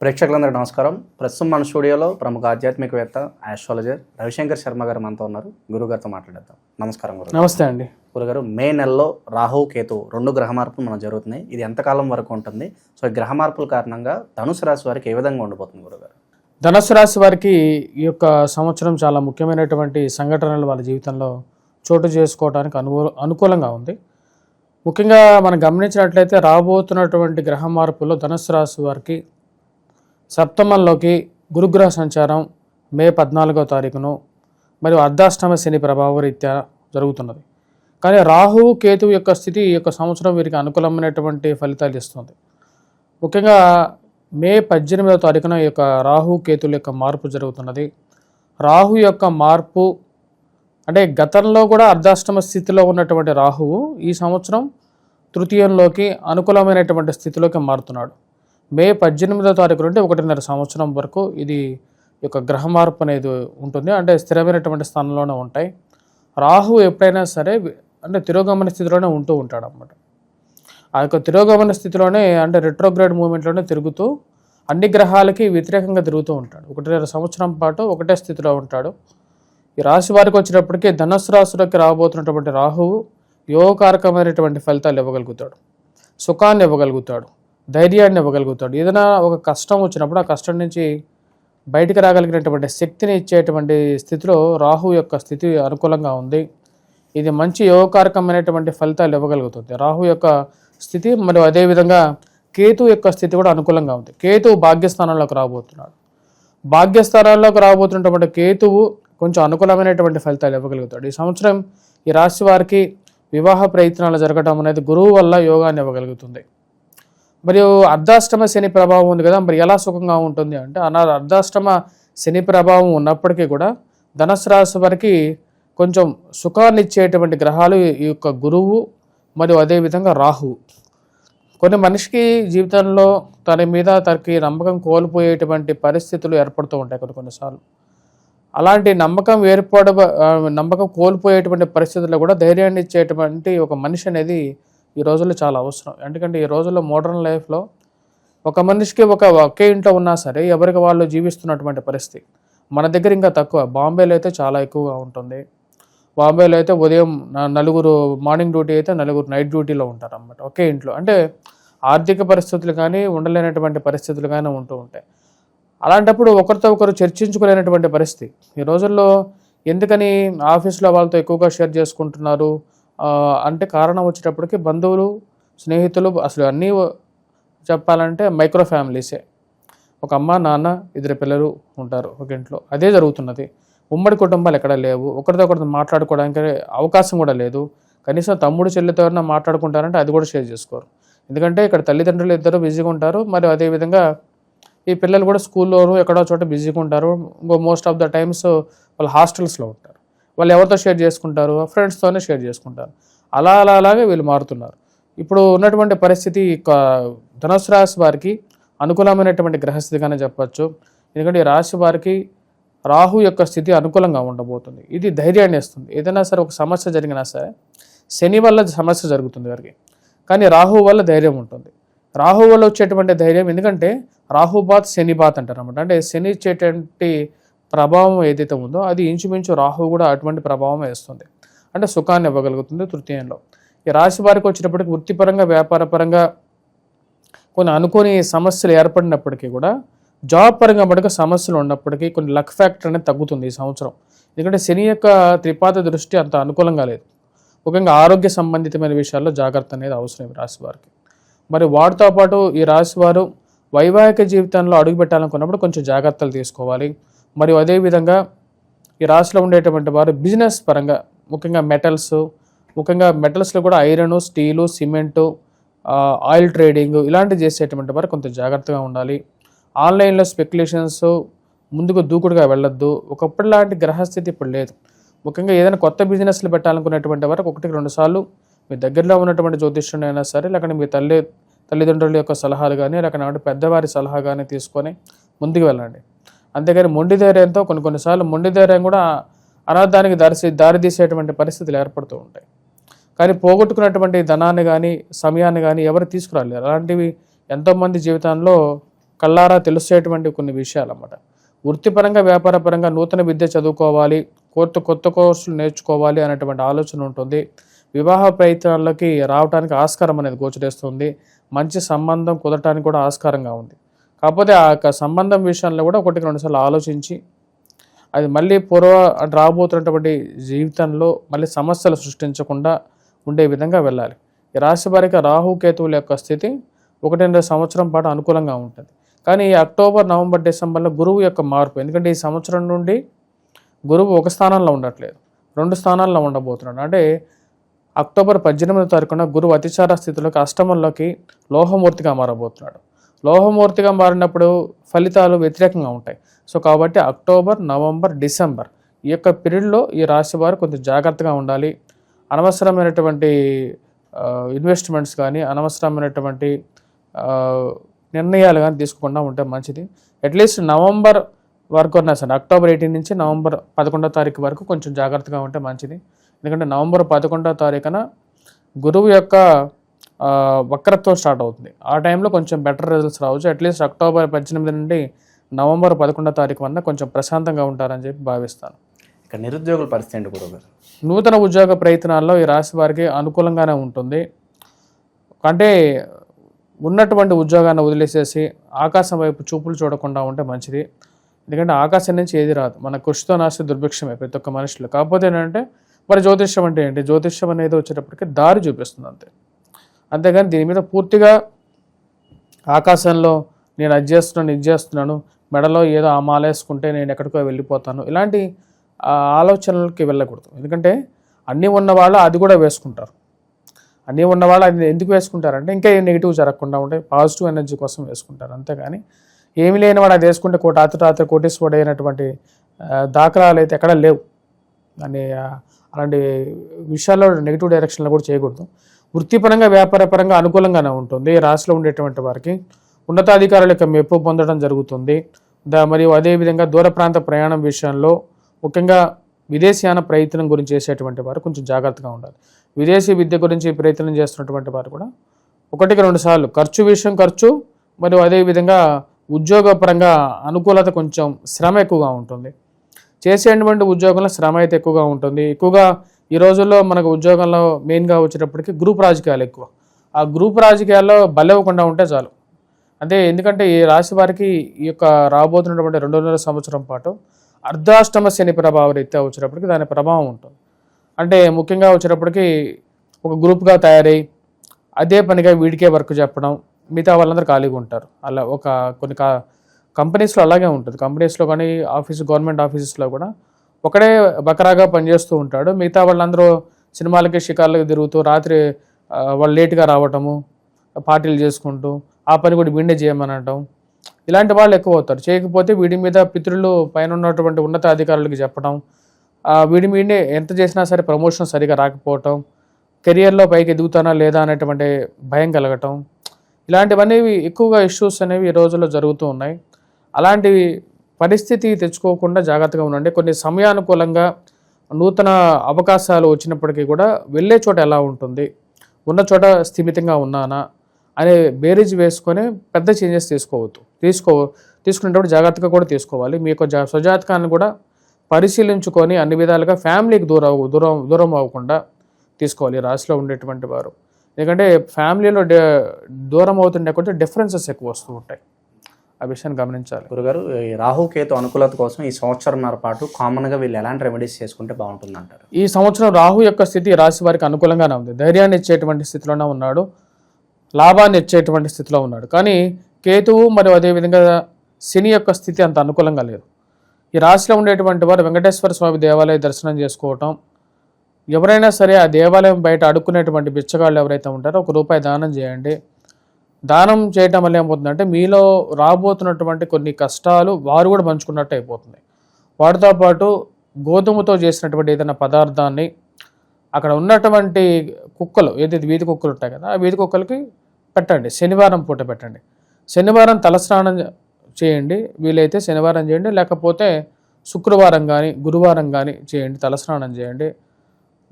ప్రేక్షకులందరూ నమస్కారం. ప్రస్తుతం మన స్టూడియోలో ప్రముఖ ఆధ్యాత్మికవేత్త ఆస్ట్రాలజర్ రవిశంకర్ శర్మ గారు మనతో ఉన్నారు. గురుగారితో మాట్లాడేద్దాం. నమస్కారం గురు. నమస్తే అండి. గురుగారు మే నెలలో రాహు కేతు రెండు గ్రహ మార్పులు మనం జరుగుతున్నాయి. ఇది ఎంతకాలం వరకు ఉంటుంది? సో ఈ గ్రహ మార్పుల కారణంగా ధనుసు రాశి వారికి ఏ విధంగా ఉండిపోతుంది గురుగారు ధనుసు రాశి వారికి ఈ యొక్క సంవత్సరం చాలా ముఖ్యమైనటువంటి సంఘటనలు వాళ్ళ జీవితంలో చోటు చేసుకోవడానికి అనుకూ అనుకూలంగా ఉంది. ముఖ్యంగా మనం గమనించినట్లయితే రాబోతున్నటువంటి గ్రహ మార్పుల్లో ధనుసు రాశి వారికి సప్తమంలోకి గురుగ్రహ సంచారం మే పద్నాలుగో తారీఖును మరియు అర్ధాష్టమ శని ప్రభావ రీత్యా జరుగుతున్నది. కానీ రాహువు కేతువు యొక్క స్థితి ఈ యొక్క సంవత్సరం వీరికి అనుకూలమైనటువంటి ఫలితాలు ఇస్తుంది. ముఖ్యంగా మే పద్దెనిమిదవ తారీఖున ఈ యొక్క రాహు కేతుల యొక్క మార్పు జరుగుతున్నది. రాహు యొక్క మార్పు అంటే గతంలో కూడా అర్ధాష్టమ స్థితిలో ఉన్నటువంటి రాహువు ఈ సంవత్సరం తృతీయంలోకి అనుకూలమైనటువంటి స్థితిలోకి మారుతున్నాడు. మే పద్దెనిమిదో తారీఖు నుండి ఒకటిన్నర సంవత్సరం వరకు ఇది యొక్క గ్రహ మార్పు అనేది ఉంటుంది. అంటే స్థిరమైనటువంటి స్థానంలోనే ఉంటాయి. రాహు ఎప్పుడైనా సరే అంటే తిరోగమన స్థితిలోనే ఉంటూ ఉంటాడు అన్నమాట ఆ యొక్క తిరోగమన స్థితిలోనే అంటే రెట్రోగ్రేడ్ మూమెంట్లోనే తిరుగుతూ అన్ని గ్రహాలకి వ్యతిరేకంగా తిరుగుతూ ఉంటాడు. ఒకటిన్నర సంవత్సరం పాటు ఒకటే స్థితిలో ఉంటాడు. ఈ రాశి వారికి వచ్చినప్పటికీ ధనుసు రాశిలోకి రాబోతున్నటువంటి రాహువు యోగకారకమైనటువంటి ఫలితాలు ఇవ్వగలుగుతాడు. సుఖాన్ని ఇవ్వగలుగుతాడు. ధైర్యాన్ని ఇవ్వగలుగుతాడు. ఏదైనా ఒక కష్టం వచ్చినప్పుడు ఆ కష్టం నుంచి బయటికి రాగలిగినటువంటి శక్తిని ఇచ్చేటువంటి స్థితిలో రాహు యొక్క స్థితి అనుకూలంగా ఉంది. ఇది మంచి యోగకారకమైనటువంటి ఫలితాలు ఇవ్వగలుగుతుంది. రాహు యొక్క స్థితి మరియు అదేవిధంగా కేతు యొక్క స్థితి కూడా అనుకూలంగా ఉంది. కేతు భాగ్యస్థానంలోకి రాబోతున్నాడు. భాగ్యస్థానాల్లోకి రాబోతున్నటువంటి కేతువు కొంచెం అనుకూలమైనటువంటి ఫలితాలు ఇవ్వగలుగుతాడు. ఈ సంవత్సరం ఈ రాశి వారికి వివాహ ప్రయత్నాలు జరగడం అనేది గురువు వల్ల యోగాన్ని ఇవ్వగలుగుతుంది. మరియు అర్ధాష్టమ శని ప్రభావం ఉంది కదా మరి ఎలా సుఖంగా ఉంటుంది అంటే అలా అర్ధాష్టమ శని ప్రభావం ఉన్నప్పటికీ కూడా ధనుసు రాశి వారికి కొంచెం సుఖాన్ని ఇచ్చేటువంటి గ్రహాలు ఈ యొక్క గురువు మరియు అదేవిధంగా రాహు. కొన్ని మనిషికి జీవితంలో తన మీద తనకి నమ్మకం కోల్పోయేటువంటి పరిస్థితులు ఏర్పడుతూ ఉంటాయి కొన్ని కొన్నిసార్లు. అలాంటి నమ్మకం ఏర్పడ నమ్మకం కోల్పోయేటువంటి పరిస్థితుల్లో కూడా ధైర్యాన్ని ఇచ్చేటువంటి ఒక మనిషి అనేది ఈ రోజుల్లో చాలా అవసరం. ఎందుకంటే ఈ రోజుల్లో మోడర్న్ లైఫ్లో ఒక మనిషికి ఒక ఒకే ఇంట్లో ఉన్నా సరే ఎవరికి వాళ్ళు జీవిస్తున్నటువంటి పరిస్థితి మన దగ్గర ఇంకా తక్కువ. బాంబేలో అయితే చాలా ఎక్కువగా ఉంటుంది. బాంబేలో అయితే ఉదయం నలుగురు మార్నింగ్ డ్యూటీ అయితే నలుగురు నైట్ డ్యూటీలో ఉంటారు అన్నమాట ఒకే ఇంట్లో. అంటే ఆర్థిక పరిస్థితులు కానీ ఉండలేనటువంటి పరిస్థితులు కానీ ఉంటూ ఉంటాయి. అలాంటప్పుడు ఒకరితో ఒకరు చర్చించుకోలేనటువంటి పరిస్థితి. ఈ రోజుల్లో ఎందుకని ఆఫీస్లో వాళ్ళతో ఎక్కువగా షేర్ చేసుకుంటున్నారు? అంటే కారణం వచ్చేటప్పటికి బంధువులు స్నేహితులు అసలు అన్నీ చెప్పాలంటే మైక్రో ఫ్యామిలీసే. ఒక అమ్మ నాన్న ఇద్దరు పిల్లలు ఉంటారు ఒక ఇంట్లో. అదే జరుగుతున్నది. ఉమ్మడి కుటుంబాలు ఎక్కడ లేవు. ఒకరితో ఒకరితో మాట్లాడుకోవడానికి అవకాశం కూడా లేదు. కనీసం తమ్ముడు చెల్లితో ఎవరైనా మాట్లాడుకుంటారంటే అది కూడా షేర్ చేసుకోరు. ఎందుకంటే ఇక్కడ తల్లిదండ్రులు ఇద్దరు బిజీగా ఉంటారు. మరి అదేవిధంగా ఈ పిల్లలు కూడా స్కూల్లోనూ ఎక్కడో చోట బిజీగా ఉంటారు. ఇంకో మోస్ట్ ఆఫ్ ద టైమ్స్ వాళ్ళు హాస్టల్స్లో ఉంటారు. వాళ్ళు ఎవరితో షేర్ చేసుకుంటారు? ఫ్రెండ్స్తోనే షేర్ చేసుకుంటారు. అలా అలా అలాగే వీళ్ళు మారుతున్నారు. ఇప్పుడు ఉన్నటువంటి పరిస్థితి ధనుసు రాశి వారికి అనుకూలమైనటువంటి గ్రహస్థితిగానే చెప్పచ్చు. ఎందుకంటే ఈ రాశి వారికి రాహు యొక్క స్థితి అనుకూలంగా ఉండబోతుంది. ఇది ధైర్యాన్ని ఇస్తుంది. ఏదైనా సరే ఒక సమస్య జరిగినా సరే శని వల్ల సమస్య జరుగుతుంది వారికి. కానీ రాహు వల్ల ధైర్యం ఉంటుంది. రాహు వల్ల వచ్చేటువంటి ధైర్యం ఎందుకంటే రాహు బాత్ అంటారు అనమాట అంటే శని ఇచ్చేటువంటి ప్రభావం ఏదైతే ఉందో అది ఇంచుమించు రాహు కూడా అటువంటి ప్రభావం వేస్తుంది. అంటే సుఖాన్ని ఇవ్వగలుగుతుంది తృతీయంలో. ఈ రాశి వారికి వచ్చినప్పటికీ వృత్తిపరంగా వ్యాపారపరంగా కొన్ని అనుకోని సమస్యలు ఏర్పడినప్పటికీ కూడా జాబ్ పరంగా మటుకు సమస్యలు ఉన్నప్పటికీ కొన్ని లక్ ఫ్యాక్టర్ అనేది తగ్గుతుంది ఈ సంవత్సరం. ఎందుకంటే శని యొక్క త్రిపాద దృష్టి అంత అనుకూలంగా లేదు. ముఖ్యంగా ఆరోగ్య సంబంధితమైన విషయాల్లో జాగ్రత్త అనేది అవసరం ఈ రాశి వారికి. మరి వాటితో పాటు ఈ రాశి వారు వైవాహిక జీవితంలో అడుగు పెట్టాలనుకున్నప్పుడు కొంచెం జాగ్రత్తలు తీసుకోవాలి. మరియు అదేవిధంగా ఈ రాశిలో ఉండేటువంటి వారు బిజినెస్ పరంగా ముఖ్యంగా మెటల్స్ ముఖ్యంగా మెటల్స్లో కూడా iron steel cement oil trading ఇలాంటివి చేసేటువంటి వారు కొంత జాగ్రత్తగా ఉండాలి. ఆన్లైన్లో స్పెక్యులేషన్స్ ముందుకు దూకుడుగా వెళ్ళొద్దు. ఒకప్పుడు లాంటి గ్రహస్థితి ఇప్పుడు లేదు. ముఖ్యంగా ఏదైనా కొత్త బిజినెస్లు పెట్టాలనుకునేటువంటి వారికి ఒకటికి రెండు సార్లు మీ దగ్గరలో ఉన్నటువంటి జ్యోతిష్యుడు అయినా సరే లేకపోతే మీ తల్లి తల్లిదండ్రుల యొక్క సలహాలు కానీ లేకపోతే పెద్దవారి సలహా కానీ తీసుకొని ముందుకు వెళ్ళండి. అంతేగాని మొండి ధైర్యంతో కొన్ని కొన్నిసార్లు మొండి ధైర్యం కూడా అనార్థానికి దారి దారితీసేటువంటి పరిస్థితులు ఏర్పడుతూ ఉంటాయి. కానీ పోగొట్టుకున్నటువంటి ధనాన్ని కానీ సమయాన్ని కానీ ఎవరు తీసుకురాలేరు. అలాంటివి ఎంతోమంది జీవితంలో కళ్ళారా తెలిసేటువంటి కొన్ని విషయాలు అన్నమాట వృత్తిపరంగా వ్యాపారపరంగా నూతన విద్య చదువుకోవాలి కొత్త కొత్త కోర్సులు నేర్చుకోవాలి అనేటువంటి ఆలోచన ఉంటుంది. వివాహ ప్రయత్నాలకి రావడానికి ఆస్కారం అనేది గోచరిస్తుంది. మంచి సంబంధం కుదరటానికి కూడా ఆస్కారంగా ఉంది. కాకపోతే ఆ యొక్క సంబంధం విషయంలో కూడా ఒకటికి రెండుసార్లు ఆలోచించి అది మళ్ళీ పూర్వ రాబోతున్నటువంటి జీవితంలో మళ్ళీ సమస్యలు సృష్టించకుండా ఉండే విధంగా వెళ్ళాలి. ఈ రాశి వారికి రాహు కేతువుల యొక్క స్థితి ఒకటిన్నర సంవత్సరం పాటు అనుకూలంగా ఉంటుంది. కానీ ఈ అక్టోబర్ నవంబర్ డిసెంబర్లో గురువు యొక్క మార్పు ఎందుకంటే ఈ సంవత్సరం నుండి గురువు ఒక స్థానంలో ఉండట్లేదు రెండు స్థానాల్లో ఉండబోతున్నాడు. అంటే అక్టోబర్ పద్దెనిమిదో తారీఖున గురువు అతిచార స్థితిలోకి అష్టమంలోకి లోహమూర్తిగా మారబోతున్నాడు. లోహమూర్తిగా మారినప్పుడు ఫలితాలు వ్యతిరేకంగా ఉంటాయి. సో కాబట్టి అక్టోబర్ నవంబర్ డిసెంబర్ ఈ యొక్క పీరియడ్లో ఈ రాశి వారు కొంచెం జాగ్రత్తగా ఉండాలి. అనవసరమైనటువంటి ఇన్వెస్ట్మెంట్స్ కానీ అనవసరమైనటువంటి నిర్ణయాలు కానీ తీసుకోకుండా ఉంటే మంచిది. అట్లీస్ట్ నవంబర్ వరకు ఉన్నా సరే అక్టోబర్ ఎయిటీన్ నుంచి నవంబర్ పదకొండో తారీఖు వరకు కొంచెం జాగ్రత్తగా ఉంటే మంచిది. ఎందుకంటే నవంబర్ పదకొండో తారీఖున గురువు యొక్క వక్రత్వం స్టార్ట్ అవుతుంది. ఆ టైంలో కొంచెం బెటర్ రిజల్ట్స్ రావచ్చు. అట్లీస్ట్ అక్టోబర్ పద్దెనిమిది నుండి నవంబర్ పదకొండో తారీఖు వల్ల కొంచెం ప్రశాంతంగా ఉంటారని చెప్పి భావిస్తాను. ఇక నిరుద్యోగుల పరిస్థితి గారు? నూతన ఉద్యోగ ప్రయత్నాల్లో ఈ రాశి వారికి అనుకూలంగానే ఉంటుంది. అంటే ఉన్నటువంటి ఉద్యోగాన్ని వదిలేసేసి ఆకాశం వైపు చూపులు చూడకుండా ఉంటే మంచిది. ఎందుకంటే ఆకాశం నుంచి ఏది రాదు. మన కృషితో నాశ దుర్భిక్షమే ప్రతి ఒక్క మనుషులు. కాకపోతే ఏంటంటే మరి జ్యోతిష్యం అంటే ఏంటి? జ్యోతిష్యం అనేది వచ్చేటప్పటికి దారి చూపిస్తుంది అంతే. అంతేగాని దీని మీద పూర్తిగా ఆకాశంలో నేను అది చేస్తున్నాను ఇది చేస్తున్నాను మెడలో ఏదో ఆ మాల వేసుకుంటే నేను ఎక్కడికో వెళ్ళిపోతాను. ఇలాంటి ఆలోచనలకి వెళ్ళకూడదు. ఎందుకంటే అన్నీ ఉన్న వాళ్ళు అది కూడా వేసుకుంటారు. అన్నీ ఉన్నవాళ్ళు అది ఎందుకు వేసుకుంటారంటే ఇంకా నెగిటివ్ జరగకుండా ఉంటే పాజిటివ్ ఎనర్జీ కోసం వేసుకుంటారు. అంతేగాని ఏమి లేని వాడు అది వేసుకుంటే కోటి రాత్రి రాత్రి కోటేశ్వరుడు అయినటువంటి దాఖలాలు అయితే ఎక్కడ లేవు. అని అలాంటి విషయాల్లో నెగిటివ్ డైరెక్షన్లో కూడా చేయకూడదు. వృత్తిపరంగా వ్యాపారపరంగా అనుకూలంగానే ఉంటుంది. రాష్ట్రంలో రాశిలో ఉండేటువంటి వారికి ఉన్నతాధికారుల యొక్క మెప్పు పొందడం జరుగుతుంది. దా మరియు అదేవిధంగా దూర ప్రాంత ప్రయాణం విషయంలో ముఖ్యంగా విదేశీయాన ప్రయత్నం గురించి చేసేటువంటి వారు కొంచెం జాగ్రత్తగా ఉండాలి. విదేశీ విద్య గురించి ప్రయత్నం చేస్తున్నటువంటి వారు కూడా ఒకటికి రెండు సార్లు ఖర్చు విషయం ఖర్చు మరియు అదేవిధంగా ఉద్యోగపరంగా అనుకూలత కొంచెం శ్రమ ఎక్కువగా ఉంటుంది. చేసేటువంటి ఉద్యోగంలో శ్రమ అయితే ఎక్కువగా ఉంటుంది. ఎక్కువగా ఈ రోజుల్లో మనకు ఉద్యోగంలో మెయిన్గా వచ్చేటప్పటికి గ్రూప్ రాజకీయాలు ఎక్కువ. ఆ గ్రూప్ రాజకీయాల్లో బలవ్వకుండా ఉంటే చాలు. అంటే ఎందుకంటే ఈ రాశి వారికి ఈ యొక్క రాబోతున్నటువంటి రెండున్నర సంవత్సరం పాటు అర్ధాష్టమ శని ప్రభావ రీత్యా వచ్చేటప్పటికి దాని ప్రభావం ఉంటుంది. అంటే ముఖ్యంగా వచ్చేటప్పటికి ఒక గ్రూప్గా తయారై అదే పనిగా వీడికే వర్క్ చెప్పడం మిగతా వాళ్ళందరూ ఖాళీగా ఉంటారు. అలా ఒక కొన్ని కా కంపెనీస్లో అలాగే ఉంటుంది. కంపెనీస్లో కానీ ఆఫీస్ గవర్నమెంట్ ఆఫీసెస్లో కూడా ఒకడే బకరాగా పనిచేస్తూ ఉంటాడు. మిగతా వాళ్ళందరూ సినిమాలకి షికార్లకి తిరుగుతూ రాత్రి వాళ్ళు లేట్గా రావటము పార్టీలు చేసుకుంటూ ఆ పని కూడా వీడినే చేయమనటం. ఇలాంటి వాళ్ళు ఎక్కువ అవుతారు. చేయకపోతే వీడి మీద పితృలు పైన ఉన్నటువంటి ఉన్నత అధికారులకి చెప్పడం వీడి మీదే ఎంత చేసినా సరే ప్రమోషన్ సరిగా రాకపోవటం కెరియర్లో పైకి ఎదుగుతానా లేదా అనేటువంటి భయం కలగటం. ఇలాంటివన్నీ ఎక్కువగా ఇష్యూస్ అనేవి ఈ రోజుల్లో జరుగుతూ ఉన్నాయి. అలాంటివి పరిస్థితి తెచ్చుకోకుండా జాగ్రత్తగా ఉండండి. కొన్ని సమయానుకూలంగా నూతన అవకాశాలు వచ్చినప్పటికీ కూడా వెళ్ళే చోట ఎలా ఉంటుంది? ఉన్న చోట స్థిమితంగా ఉన్నానా? అనే బేరీజ్ వేసుకొని పెద్ద చేంజెస్ తీసుకోవద్దు. తీసుకో తీసుకునేటప్పుడు జాగ్రత్తగా కూడా తీసుకోవాలి. మీ యొక్క జా స్వజాతకాన్ని కూడా పరిశీలించుకొని అన్ని విధాలుగా ఫ్యామిలీకి దూరం దూరం దూరం అవ్వకుండా తీసుకోవాలి రాశిలో ఉండేటువంటి వారు. ఎందుకంటే ఫ్యామిలీలో డే దూరం అవుతుండే కొంచెం డిఫరెన్సెస్ ఎక్కువ వస్తూ ఉంటాయి. ఆ విషయాన్ని గమనించాలి. గురుగారు ఈ రాహు కేతు అనుకూలత కోసం ఈ సంవత్సరంన్నర పాటు కామన్గా వీళ్ళు ఎలాంటి రెమెడీస్ చేసుకుంటే బాగుంటుంది అంటారు ఈ సంవత్సరం రాహు యొక్క స్థితి రాశి వారికి అనుకూలంగానే ఉంది. ధైర్యాన్ని ఇచ్చేటువంటి స్థితిలోనే ఉన్నాడు. లాభాన్ని ఇచ్చేటువంటి స్థితిలో ఉన్నాడు. కానీ కేతువు మరియు అదేవిధంగా శని యొక్క స్థితి అంత అనుకూలంగా లేదు. ఈ రాశిలో ఉండేటువంటి వారు వెంకటేశ్వర స్వామి దేవాలయ దర్శనం చేసుకోవటం ఎవరైనా సరే ఆ దేవాలయం బయట అడుక్కునేటువంటి బిచ్చగాళ్ళు ఎవరైతే ఉంటారో ఒక రూపాయి దానం చేయండి. దానం చేయటం వల్ల ఏమవుతుందంటే మీలో రాబోతున్నటువంటి కొన్ని కష్టాలు వారు కూడా పంచుకున్నట్టు అయిపోతుంది. వాటితో పాటు గోధుమతో చేసినటువంటి ఏదైనా పదార్థాన్ని అక్కడ ఉన్నటువంటి కుక్కలు ఏదైతే వీధి కుక్కలు ఉంటాయి కదా ఆ వీధి కుక్కలకి పెట్టండి. శనివారం పూట పెట్టండి. శనివారం తలస్నానం చేయండి. వీలైతే శనివారం చేయండి. లేకపోతే శుక్రవారం కానీ గురువారం కానీ చేయండి. తలస్నానం చేయండి.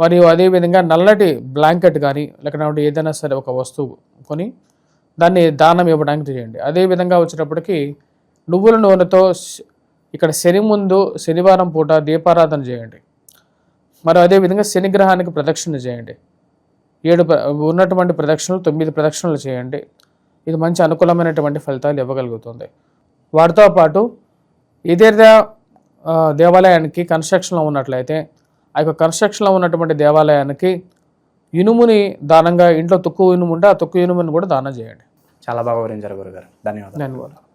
మరియు అదేవిధంగా నల్లటి బ్లాంకెట్ కానీ లేకపోతే ఏదైనా సరే ఒక వస్తువు కొని దాన్ని దానం ఇవ్వడానికి చేయండి అదేవిధంగా వచ్చేటప్పటికి నువ్వుల నూనెతో ఇక్కడ శని ముందు శనివారం పూట దీపారాధన చేయండి. మరి అదేవిధంగా శనిగ్రహానికి ప్రదక్షిణ చేయండి. ఏడు ఉన్నటువంటి ప్రదక్షిణలు తొమ్మిది ప్రదక్షిణలు చేయండి. ఇది మంచి అనుకూలమైనటువంటి ఫలితాలు ఇవ్వగలుగుతుంది. వాటితో పాటు ఇదేద దేవాలయానికి కన్స్ట్రక్షన్లో ఉన్నట్లయితే ఆ యొక్క కన్స్ట్రక్షన్లో ఉన్నటువంటి దేవాలయానికి ఇనుముని దానంగా ఇంట్లో తుక్కు ఇనుము ఉంటే ఆ తుక్కు ఇనుముని కూడా దానం చేయండి. చాలా బాగా వివరించారు గురుగారు. ధన్యవాదాలు. ధన్యవాదాలు.